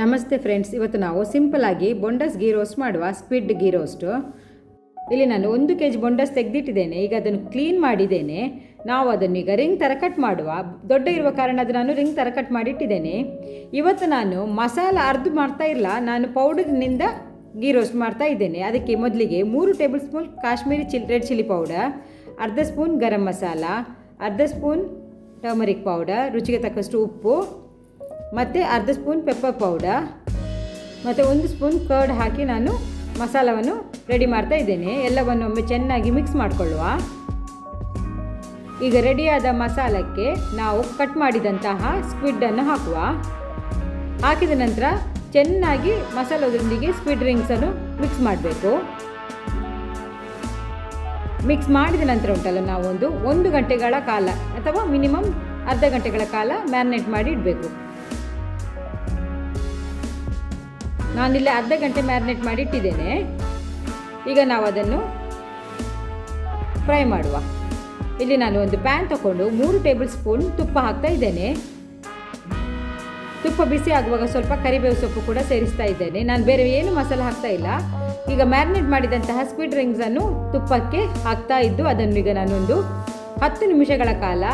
ನಮಸ್ತೆ ಫ್ರೆಂಡ್ಸ್, ಇವತ್ತು ನಾವು ಸಿಂಪಲಾಗಿ ಬೊಂಡಸ್ ಗೀ ರೋಸ್ಟ್ ಮಾಡುವ ಸ್ಕ್ವಿಡ್ ಗೀ ರೋಸ್ಟು. ಇಲ್ಲಿ ನಾನು ಒಂದು ಕೆ ಜಿ ಬೊಂಡಸ್ ತೆಗೆದಿಟ್ಟಿದ್ದೇನೆ, ಈಗ ಅದನ್ನು ಕ್ಲೀನ್ ಮಾಡಿದ್ದೇನೆ. ನಾವು ಅದನ್ನು ಈಗ ರಿಂಗ್ ಥರ ಕಟ್ ಮಾಡುವ. ದೊಡ್ಡ ಇರುವ ಕಾರಣ ಅದು ನಾನು ರಿಂಗ್ ಥರ ಕಟ್ ಮಾಡಿಟ್ಟಿದ್ದೇನೆ. ಇವತ್ತು ನಾನು ಮಸಾಲ ಅರ್ಧ ಮಾಡ್ತಾ ಇಲ್ಲ ನಾನು ಪೌಡರ್ನಿಂದ ಗೀ ರೋಸ್ಟ್ ಮಾಡ್ತಾ ಇದ್ದೇನೆ. ಅದಕ್ಕೆ ಮೊದಲಿಗೆ ಮೂರು tablespoon Kashmiri chilli, red chilli powder, ಅರ್ಧ ಸ್ಪೂನ್ ಗರಂ ಮಸಾಲ, ಅರ್ಧ ಸ್ಪೂನ್ ಟರ್ಮರಿಕ್ ಪೌಡರ್, ರುಚಿಗೆ ತಕ್ಕಷ್ಟು ಉಪ್ಪು ಮತ್ತು ಅರ್ಧ ಸ್ಪೂನ್ ಪೆಪ್ಪರ್ ಪೌಡರ್ ಮತ್ತು ಒಂದು ಸ್ಪೂನ್ ಕರ್ಡ್ ಹಾಕಿ ನಾನು ಮಸಾಲವನ್ನು ರೆಡಿ ಮಾಡ್ತಾ ಇದ್ದೇನೆ. ಎಲ್ಲವನ್ನು ಒಮ್ಮೆ ಚೆನ್ನಾಗಿ ಮಿಕ್ಸ್ ಮಾಡಿಕೊಳ್ಳುವ. ಈಗ ರೆಡಿಯಾದ ಮಸಾಲಕ್ಕೆ ನಾವು ಕಟ್ ಮಾಡಿದಂತಹ ಸ್ಕ್ವಿಡ್ಡನ್ನು ಹಾಕುವ. ಹಾಕಿದ ನಂತರ ಚೆನ್ನಾಗಿ ಮಸಾಲದೊಂದಿಗೆ ಸ್ಕ್ವಿಡ್ ರಿಂಗ್ಸನ್ನು ಮಿಕ್ಸ್ ಮಾಡಬೇಕು. ಮಿಕ್ಸ್ ಮಾಡಿದ ನಂತರ ಉಂಟಲ್ಲ ನಾವು ಒಂದು ಒಂದು ಗಂಟೆಗಳ ಕಾಲ ಅಥವಾ ಮಿನಿಮಮ್ ಅರ್ಧ ಗಂಟೆಗಳ ಕಾಲ ಮ್ಯಾರಿನೇಟ್ ಮಾಡಿ ಇಡಬೇಕು. ನಾನಿಲ್ಲಿ ಅರ್ಧ ಗಂಟೆ ಮ್ಯಾರಿನೇಟ್ ಮಾಡಿ ಇಟ್ಟಿದ್ದೇನೆ ಈಗ ನಾವು ಅದನ್ನು ಫ್ರೈ ಮಾಡುವ. ಇಲ್ಲಿ ನಾನು ಒಂದು ಪ್ಯಾನ್ ತಗೊಂಡು ಮೂರು ಟೇಬಲ್ ಸ್ಪೂನ್ ತುಪ್ಪ ಹಾಕ್ತಾ ಇದ್ದೇನೆ. ತುಪ್ಪ ಬಿಸಿ ಆಗುವಾಗ ಸ್ವಲ್ಪ ಕರಿಬೇವು ಸೊಪ್ಪು ಕೂಡ ಸೇರಿಸ್ತಾ ಇದ್ದೇನೆ. ನಾನು ಬೇರೆ ಏನು ಮಸಾಲೆ ಹಾಕ್ತಾ ಇಲ್ಲ. ಈಗ ಮ್ಯಾರಿನೇಟ್ ಮಾಡಿದಂತಹ ಸ್ಕ್ವಿಡ್ ರಿಂಗ್ಸನ್ನು ತುಪ್ಪಕ್ಕೆ ಹಾಕ್ತಾ ಇದ್ದು ಅದನ್ನು ಈಗ ನಾನೊಂದು ಹತ್ತು ನಿಮಿಷಗಳ ಕಾಲ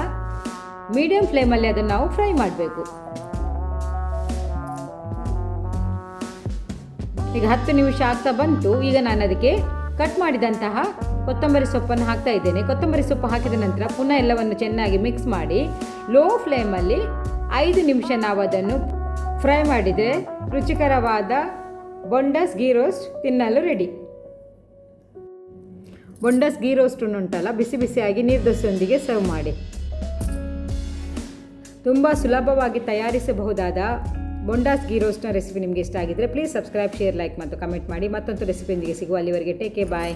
ಮೀಡಿಯಂ ಫ್ಲೇಮಲ್ಲಿ ಅದನ್ನು ನಾವು ಫ್ರೈ ಮಾಡಬೇಕು. ಈಗ ಹತ್ತು ನಿಮಿಷ ಆಗ್ತಾ ಬಂತು. ಈಗ ನಾನು ಅದಕ್ಕೆ ಕಟ್ ಮಾಡಿದಂತಹ ಕೊತ್ತಂಬರಿ ಸೊಪ್ಪನ್ನು ಹಾಕ್ತಾ ಇದ್ದೇನೆ. ಕೊತ್ತಂಬರಿ ಸೊಪ್ಪು ಹಾಕಿದ ನಂತರ ಪುನಃ ಎಲ್ಲವನ್ನು ಚೆನ್ನಾಗಿ ಮಿಕ್ಸ್ ಮಾಡಿ ಲೋ ಫ್ಲೇಮಲ್ಲಿ ಐದು ನಿಮಿಷ ನಾವು ಅದನ್ನು ಫ್ರೈ ಮಾಡಿದರೆ ರುಚಿಕರವಾದ ಬೊಂಡಸ್ ಗೀ ರೋಸ್ಟ್ ತಿನ್ನಲು ರೆಡಿ ಬೊಂಡಸ್ ಗೀ ರೋಸ್ಟ್ ಉಂಟಲ್ಲ, ಬಿಸಿ ಬಿಸಿಯಾಗಿ ನೀರು ದೋಸೆಯೊಂದಿಗೆ ಸರ್ವ್ ಮಾಡಿ. ತುಂಬ ಸುಲಭವಾಗಿ ತಯಾರಿಸಬಹುದಾದ ಬೊಂಡಾಸ್ ಗೀ ರೋಸ್ಟ್ನ ರೆಸಿಪಿ ನಿಮಗೆ ಇಷ್ಟ ಆಗಿದ್ದರೆ ಪ್ಲೀಸ್ ಸಬ್ಸ್ಕ್ರೈಬ್ ಶೇರ್ ಲೈಕ್ ಮತ್ತು ಕಮೆಂಟ್ ಮಾಡಿ ಮತ್ತೊಂದು ರೆಸಿಪಿಯೊಂದಿಗೆ ಸಿಗುವ ಅಲ್ಲಿವರೆಗೆ. ಟೇಕೆ ಬಾಯ್